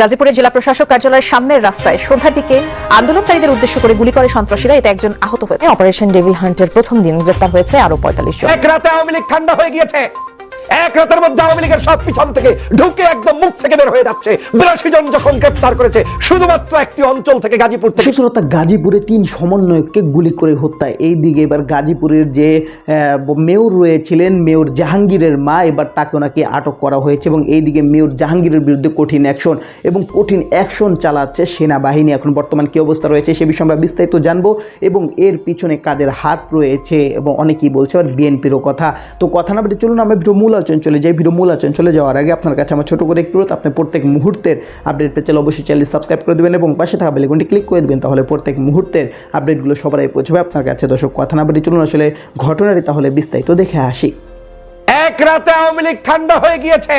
গাজীপুরের জেলা প্রশাসক কার্যালয়ের সামনের রাস্তায় সন্ধ্যার দিকে আন্দোলনকারীদের উদ্দেশ্য করে গুলি করে সন্ত্রাসীরা। এতে একজন আহত হয়েছে। অপারেশন ডেভিল হান্টের প্রথম দিন গ্রেপ্তার হয়েছে আরও পঁয়তাল্লিশ জন। এক রাতে আওয়ামী লীগ ঠান্ডা হয়ে গিয়েছে। এক রাতের মধ্যে আওয়ামী লীগের সব পিছন থেকে ঢুকে একদম মুখ থেকে বের হয়ে যাচ্ছে। বিরাশি জন যখন গ্রেপ্তার করেছে, শুধুমাত্র একটি অঞ্চল থেকে গাজীপুর থেকে। সুশ্রতা গাজীপুরে তিন সমন্বয়ককে গুলি করে হত্যা। এই দিকে এবার গাজীপুরের যে মেয়র রয়েছিলেন, মেয়র জাহাঙ্গীরের মা, এবার তাকে ওনাকে আটক করা হয়েছে এবং এইদিকে মেয়র জাহাঙ্গীরের বিরুদ্ধে কঠিন অ্যাকশন এবং কঠিন অ্যাকশন চালাচ্ছে সেনাবাহিনী। এখন বর্তমান কি অবস্থা রয়েছে সে বিষয়ে আমরা বিস্তারিত জানব এবং এর পিছনে কাদের হাত রয়েছে এবং অনেকেই বলছে আবার বিএনপিরও কথা। তো কথা না বলে চলুন, আমরা ভিডিও মূল আলোচনা চলে যাই ভিডিও মূল আলোচনা চলে যাওয়ার আগে আপনার কাছে আমার ছোট করে একটু আপনি প্রত্যেক মুহূর্তের আপডেট পেয়ে চাইলে অবশ্যই চ্যানেল সাবস্ক্রাইব করে দেবেন এবং পাশে থাকা বেলেগুনটি ক্লিক করে দেবেন, তাহলে প্রত্যেক মুহূর্তের আপডেটগুলো সবাই পৌঁছবে। আপনার কাছে দর্শক, কথা না বলে চলুন আসলে ঘটনাটি তাহলে বিস্তারিত দেখে আসি। এক রাতে আওয়ামী লীগ ঠান্ডা হয়ে গিয়েছে।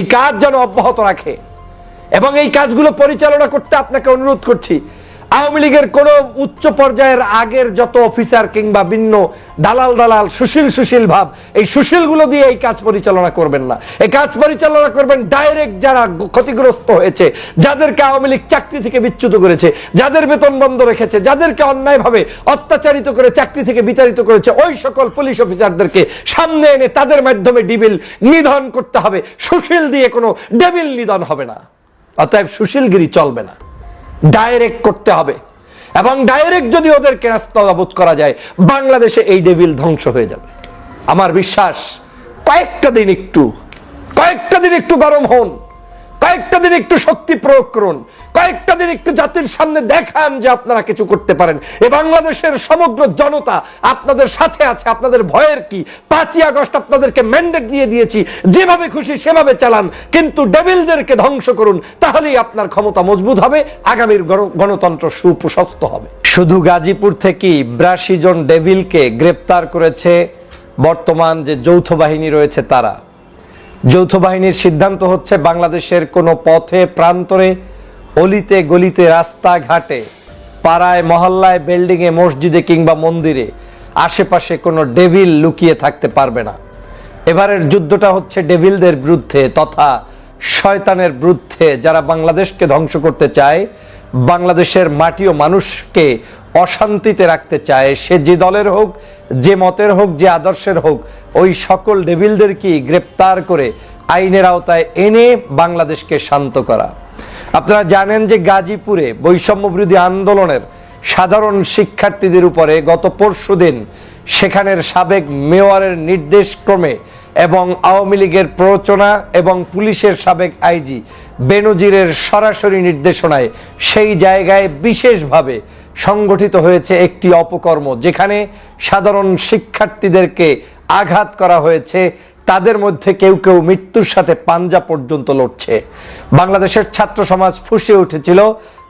এই কাজ যেন অব্যাহত রাখে। এবং এই কাজগুলো পরিচালনা করতে আপনাকে অনুরোধ করছি আওয়ামী লীগের কোন উচ্চ পর্যায়ের আগের যত অফিসার কিংবা ভিন্ন দালাল দালাল, সুশীল সুশীল ভাব, এই সুশীলগুলো দিয়ে এই কাজ পরিচালনা করবেন না। এই কাজ পরিচালনা করবেন ডাইরেক্ট যারা ক্ষতিগ্রস্ত হয়েছে, যাদেরকে আওয়ামী লীগ চাকরি থেকে বিচ্যুত করেছে, যাদের বেতন বন্ধ রেখেছে, যাদেরকে অন্যায়ভাবে অত্যাচারিত করে চাকরি থেকে বিতাড়িত করেছে, ওই সকল পুলিশ অফিসারদেরকে সামনে এনে তাদের মাধ্যমে ডিবিল নিধন করতে হবে। সুশীল দিয়ে কোনো ডেবিল নিধন হবে না। অতএব সুশীলগিরি চলবে না। ডাইরেক্ট করতে হবে। এবং ডাইরেক্ট যদি ওদেরকে রাস্তাবোধ করা যায়, বাংলাদেশে এই ডেবিল ধ্বংস হয়ে যাবে। আমার বিশ্বাস, কয়েকটা দিন একটু, কয়েকটা দিন একটু গরম হন। কয়েকটা দিন একটু শক্তি প্রয়োগ করুন। কয়েকটা দিন একটু জাতির সামনে দেখান যে আপনারা কিছু করতে পারেন। এ বাংলাদেশের সমগ্র জনতা আপনাদের সাথে আছে, আপনাদের ভয়ের কি? পাঁচই আগস্ট আপনাদেরকে ম্যান্ডেট দিয়ে দিয়েছি, যেভাবে খুশি সেভাবে চালান। কিন্তু ডেভিলদেরকে ধ্বংস করুন, তাহলেই আপনার ক্ষমতা মজবুত হবে, আগামীর গণ- গণতন্ত্র সুপ্রশস্ত হবে। শুধু গাজীপুর থেকেই বিরাশি জন ডেভিলকে গ্রেপ্তার করেছে বর্তমান যে যৌথ বাহিনী রয়েছে তারা। যৌথ বাহিনীর সিদ্ধান্ত হচ্ছে বাংলাদেশের কোনো পথে, প্রান্তরে, অলিতে, গলিতে, রাস্তাঘাটে, পাড়ায়, মহল্লায়, বিল্ডিংয়ে, মসজিদে কিংবা মন্দিরে আশেপাশে কোনো ডেভিল লুকিয়ে থাকতে পারবে না। এবারের যুদ্ধটা হচ্ছে ডেভিলদের বিরুদ্ধে তথা শয়তানের বিরুদ্ধে যারা বাংলাদেশকে ধ্বংস করতে চায়, বাংলাদেশের মাটি ও মানুষকে অশান্তিতে রাখতে চায়। সে যে দলের হোক, যে মতের হোক, যে আদর্শের হোক, ওই সকল ডেভিলদেরকেই গ্রেপ্তার করে আইনের আওতায় এনে বাংলাদেশকে শান্ত করা। আপনারা জানেন যে গাজীপুরে বৈষম্য বিরোধী আন্দোলনের সাধারণ শিক্ষার্থীদের উপরে গত পরশুদিন সেখানের সাবেক মেয়রের নির্দেশক্রমে এবং আওয়ামী লীগের প্ররোচনা এবং পুলিশের সাবেক আইজি বেনজিরের সরাসরি নির্দেশনায় সেই জায়গায় বিশেষভাবে সংগঠিত হয়েছে একটি অপকর্ম, যেখানে সাধারণ শিক্ষার্থীদেরকে আঘাত করা হয়েছে। তাদের মধ্যে কেউ কেউ মৃত্যুর সাথে পাঞ্জা পর্যন্ত লড়ছে। বাংলাদেশের ছাত্র সমাজ ফুসে উঠেছিল।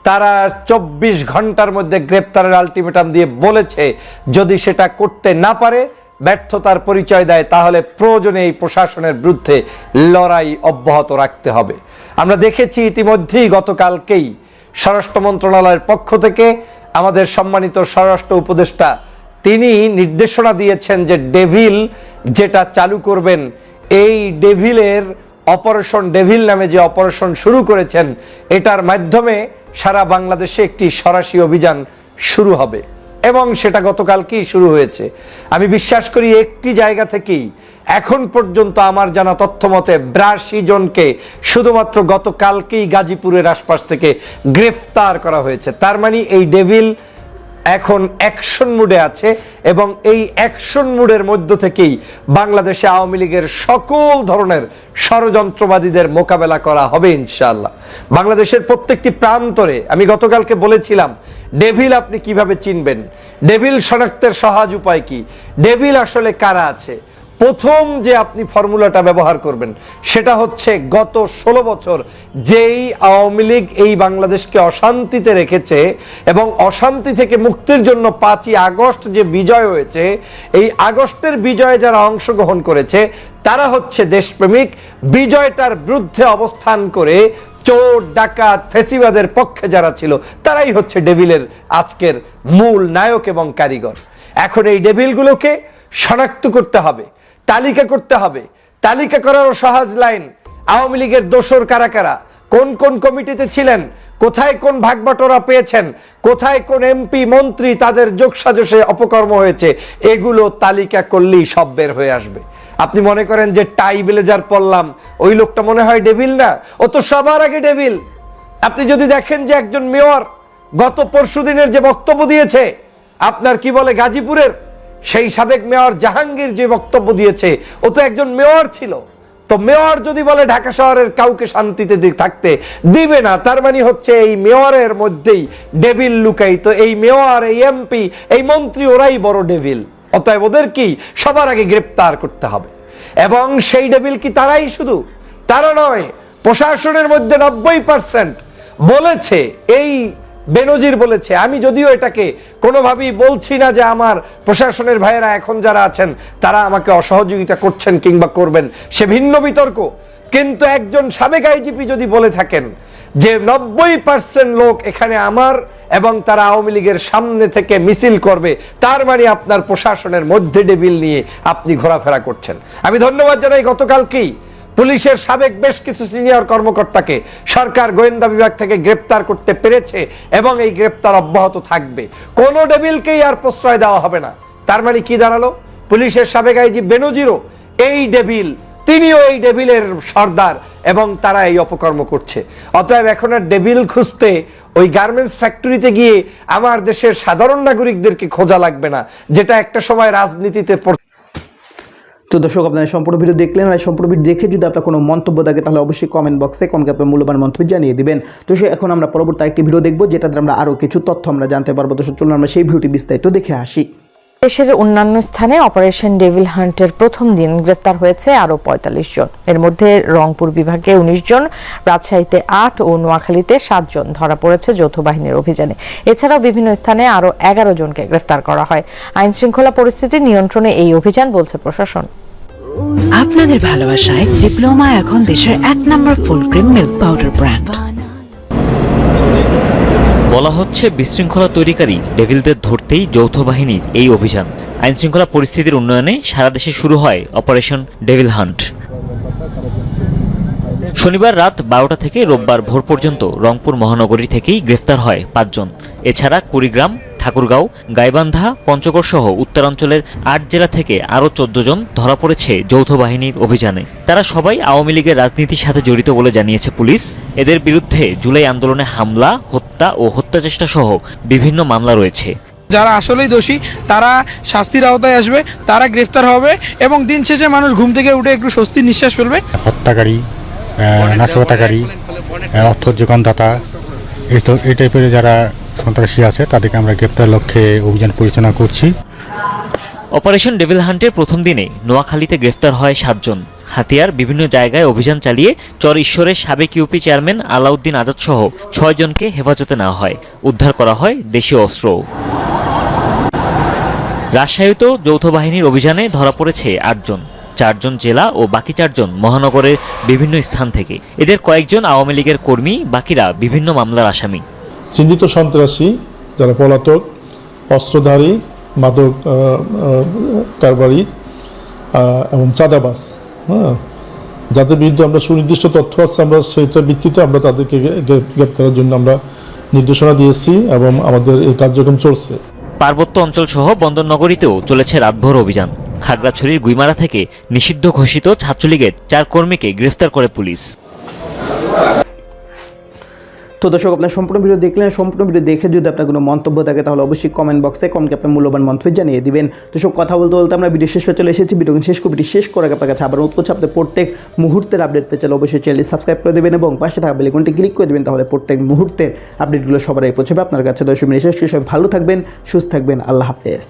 তারা চব্বিশ ঘণ্টার মধ্যে গ্রেপ্তারের আলটিমেটাম দিয়ে বলেছে, যদি সেটা করতে না পারে, ব্যর্থতার পরিচয় দেয়, তাহলে প্রয়োজনে এই প্রশাসনের বিরুদ্ধে লড়াই অব্যাহত রাখতে হবে। আমরা দেখেছি ইতিমধ্যেই গতকালকেই স্বরাষ্ট্র মন্ত্রণালয়ের পক্ষ থেকে আমাদের সম্মানিত স্বরাষ্ট্র উপদেষ্টা, তিনি নির্দেশনা দিয়েছেন যে ডেভিল যেটা চালু করবেন, এই ডেভিলের অপারেশন, ডেভিল নামে যে অপারেশন শুরু করেছেন, এটার মাধ্যমে সারা বাংলাদেশে একটি সরাসরি অভিযান শুরু হবে। এবং সেটা গতকালকেই শুরু হয়েছে। আমি বিশ্বাস করি একটি জায়গা থেকেই এখন পর্যন্ত আমার জানা তথ্য মতে বিরাশি জনকে শুধুমাত্র গতকালকেই গাজীপুরের আশপাশ থেকে গ্রেফতার করা হয়েছে। তার মানে এই ডেভিল এখন অ্যাকশন মুডে আছে এবং এই অ্যাকশন মুডের মধ্য থেকেই বাংলাদেশে আওয়ামী লীগের সকল ধরনের ষড়যন্ত্রবাদীদের মোকাবেলা করা হবে ইনশাআল্লাহ। বাংলাদেশের প্রত্যেকটি প্রান্তরে, আমি গতকালকে বলেছিলাম, ডেভিল আপনি কীভাবে চিনবেন? ডেভিল শনাক্তের সহজ উপায় কি? ডেভিল আসলে কারা আছে? প্রথম যে আপনি ফর্মুলাটা ব্যবহার করবেন, সেটা হচ্ছে গত ষোলো বছর যেই আওয়ামী লীগ এই বাংলাদেশকে অশান্তিতে রেখেছে এবং অশান্তি থেকে মুক্তির জন্য পাঁচই আগস্ট যে বিজয় হয়েছে, এই আগস্টের বিজয়ে যারা অংশগ্রহণ করেছে, তারা হচ্ছে দেশপ্রেমিক। বিজয়টার বিরুদ্ধে অবস্থান করে চোর, ডাকাত, ফেসিবাদের পক্ষে যারা ছিল, তারাই হচ্ছে ডেভিলের আজকের মূল নায়ক এবং কারিগর। এখন এই ডেভিলগুলোকে শনাক্ত করতে হবে। তালিকা করতে হবে। তালিকা করারও সহজ লাইন, আওয়ামী লীগের দোসর কারা কারা? কোন কোন কমিটিতে ছিলেন? কোথায় কোন ভাগবটরা পেয়েছেন? কোথায় কোন এমপি, মন্ত্রী তাদের যোগসাজসে অপকর্ম হয়েছে? এগুলো তালিকা করলেই সব বের হয়ে আসবে। আপনি মনে করেন যে টাই ব্লেজার পরলাম ওই লোকটা মনে হয় ডেভিল না? ও তো সবার আগে ডেভিল। আপনি যদি দেখেন যে একজন মেয়র গত পরশু দিনের যে বক্তব্য দিয়েছে, আপনার কি বলে গাজীপুরের? সেই সাবেক মেয়র জাহাঙ্গীর যে বক্তব্য দিয়েছে, ও তো একজন মেয়র ছিল। তো মেয়র যদি বলে ঢাকা শহরের কাউকে শান্তিতে থাকতে দিবে না, তার মানে হচ্ছে এই মেয়রের মধ্যেই ডেভিল লুকাই তো এই মেয়র, এই এমপি এই মন্ত্রী, ওরাই বড় ডেভিল অতএব ওদেরকেই সবার আগে গ্রেপ্তার করতে হবে। এবং সেই ডেভিল কি তারাই শুধু? তারা নয়, প্রশাসনের মধ্যে নব্বই পার্সেন্ট বলেছে এই বেনজির বলেছে, আমি যদিও এটাকে কোনোভাবেই বলছি না যে আমার প্রশাসনের ভাইয়েরা এখন যারা আছেন, তারা আমাকে অসহযোগিতা করছেন কিংবা করবেন, সে ভিন্ন বিতর্ক। কিন্তু একজন সাবেক আইজিপি যদি বলে থাকেন যে নব্বই পার্সেন্ট লোক এখানে আমার এবং তারা আওয়ামী লীগের সামনে থেকে মিছিল করবে, তার মানে আপনার প্রশাসনের মধ্যে ডেবিল নিয়ে আপনি ঘোরাফেরা করছেন। আমি ধন্যবাদ জানাই গতকালকেই। পুলিশের সাবেক বেশ কিছু সিনিয়র কর্মকর্তাকে সরকার গোয়েন্দা বিভাগ থেকে গ্রেপ্তার করতে পেরেছে এবং এই গ্রেপ্তার অব্যাহত থাকবে। কোনো ডেবিলকেই আর প্রশ্রয় দেওয়া হবে না। তার মানে কি দাঁড়াল? পুলিশের সাবেক আইজি বেনজিরও এই ডেবিল তিনিও এই ডেভিলের সর্দার এবং তারা এই অপকর্ম করছে। অতএব এখন আর ডেভিল খুঁজতে ওই গার্মেন্টস ফ্যাক্টরিতে গিয়ে আমার দেশের সাধারণ নাগরিকদেরকে খোঁজা লাগবে না, যেটা একটা সময় রাজনীতিতে তো দর্শক, আপনারা সম্পূর্ণ ভিডিও দেখলেন আর সম্পূর্ণ ভিডিও দেখে যদি আপনার কোনো মন্তব্য থাকে, তাহলে অবশ্যই কমেন্ট বক্সে কমেন্ট আপনার মূল্যবান মন্তব্য জানিয়ে দিবেন। তো সে, এখন আমরা পরবর্তী একটি ভিডিও দেখব, যেটাতে আমরা আরও কিছু তথ্য আমরা জানতে পারব। তো চলুন আমরা সেই ভিডিওটি বিস্তারিত দেখে আসি। দেশের অন্যান্য স্থানে অপারেশন ডেভিল হান্টের প্রথম দিন গ্রেফতার হয়েছে আরও পঁয়তাল্লিশ জন। এর মধ্যে রংপুর বিভাগে উনিশ জন, রাজশাহীতে আট ও নোয়াখালীতে সাতজন ধরা পড়েছে যৌথ বাহিনীর অভিযানে। এছাড়াও বিভিন্ন স্থানে আরও এগারো জনকে গ্রেফতার করা হয়। আইন শৃঙ্খলা পরিস্থিতি নিয়ন্ত্রণে এই অভিযান বলছে প্রশাসন। আপনাদের ভালোবাসায় ডিপ্লোমা এখন দেশের এক নম্বর full cream milk powder brand. বলা হচ্ছে বিশৃঙ্খলা তৈরিকারী ডেভিলদের ধরতেই যৌথ বাহিনীর এই অভিযান। আইনশৃঙ্খলা পরিস্থিতির উন্নয়নে সারা দেশে শুরু হয় অপারেশন ডেভিল হান্ট। শনিবার রাত বারোটা থেকে রোববার ভোর পর্যন্ত রংপুর মহানগরী থেকেই গ্রেফতার হয় পাঁচজন। এছাড়া কুড়িগ্রাম ঠাকুরগাঁও গাইবান্ধা পঞ্চগড় সহ উত্তরাঞ্চলের আট জেলা থেকে আরও চোদ্দ জন ধরা পড়েছে যৌথ বাহিনীর অভিযানে। তারা সবাই আওয়ামী লীগের রাজনীতির সাথে জড়িত বলে জানিয়েছে পুলিশ। এদের বিরুদ্ধে জুলাই আন্দোলনে হামলা হত্যা ও হত্যাচেষ্টা সহ বিভিন্ন মামলা রয়েছে। যারা আসলেই দোষী তারা শাস্তির আওতায় আসবে তারা গ্রেফতার হবে এবং দিন শেষে মানুষ ঘুম থেকে উঠে একটু স্বস্তির নিঃশ্বাস ফেলবে। হত্যাকারী নাশকতাকারী অর্থ যোগানদাতা এই টাইপের যারা সন্ত্রাসী আছে, তাদেরকে আমরা গ্রেপ্তার লক্ষ্যে অভিযান পরিচালনা করছি। অপারেশন ডেভিল হান্টের প্রথম দিনে নোয়াখালীতে গ্রেফতার হয় সাতজন। হাতিয়ার বিভিন্ন জায়গায় অভিযান চালিয়ে চর ঈশ্বরের সাবেক ইউপি চেয়ারম্যান আলাউদ্দিন আজাদ সহ ছয় জনকে হেফাজতে নেওয়া হয়। উদ্ধার করা হয় দেশীয় অস্ত্র। রাজশাহীতেও যৌথ বাহিনীর অভিযানে ধরা পড়েছে আটজন। চারজন জেলা ও বাকি চারজন মহানগরের বিভিন্ন স্থান থেকে। এদের কয়েকজন আওয়ামী লীগের কর্মী বাকিরা বিভিন্ন মামলার আসামি। চিহ্নিত সন্ত্রাসী যারা পলাতক অস্ত্রধারী মাদক কারবারি এবং চাঁদাবাস হ্যাঁ? যাদের বিরুদ্ধে আমরা সুনির্দিষ্ট তথ্য আছে আমরা সেইটার ভিত্তিতে আমরা তাদেরকে গ্রে- গ্রে- গ্রেপ্তারের জন্য আমরা নির্দেশনা দিয়েছি এবং আমাদের এই কার্যক্রম চলছে। পার্বত্য অঞ্চল সহ বন্দরনগরীতেও চলেছে রাতভর অভিযান। খাগড়াছড়ির গুইমারা থেকে নিষিদ্ধ ঘোষিত ছাত্রলীগের চার কর্মীকে গ্রেফতার করে পুলিশ। তো দর্শক, আপনার সম্পূর্ণ ভিডিও দেখলেন, সম্পূর্ণ ভিডিও দেখে যদি আপনার কোনো মন্তব্য থাকে, তাহলে অবশ্যই কমেন্ট বক্সে কমকে আপনার মূল্যবান মন্তব্য জানিয়ে দিবেন। তো সব কথা বলতে বলতে আমরা ভিডিও শেষ চলে এসেছি। ভিডিও শেষ করে ভিডিও শেষ করে আপনার কাছে আবার অনুরোধ করছি আপনি প্রত্যেক মুহূর্তের আপডেট পেয়ে চলে অবশ্যই চ্যানেল সাবস্ক্রাইব করে দেবেন এবং পাশে থাকা বেলিকনটি ক্লিক করে দেবেন, তাহলে প্রত্যেক মুহূর্তের আপডেটগুলো সবার আগে পৌঁছবে আপনার কাছে। দর্শক মিনিট শেষ ভালো থাকবেন, সুস্থ থাকবেন, আল্লাহ হাফেজ।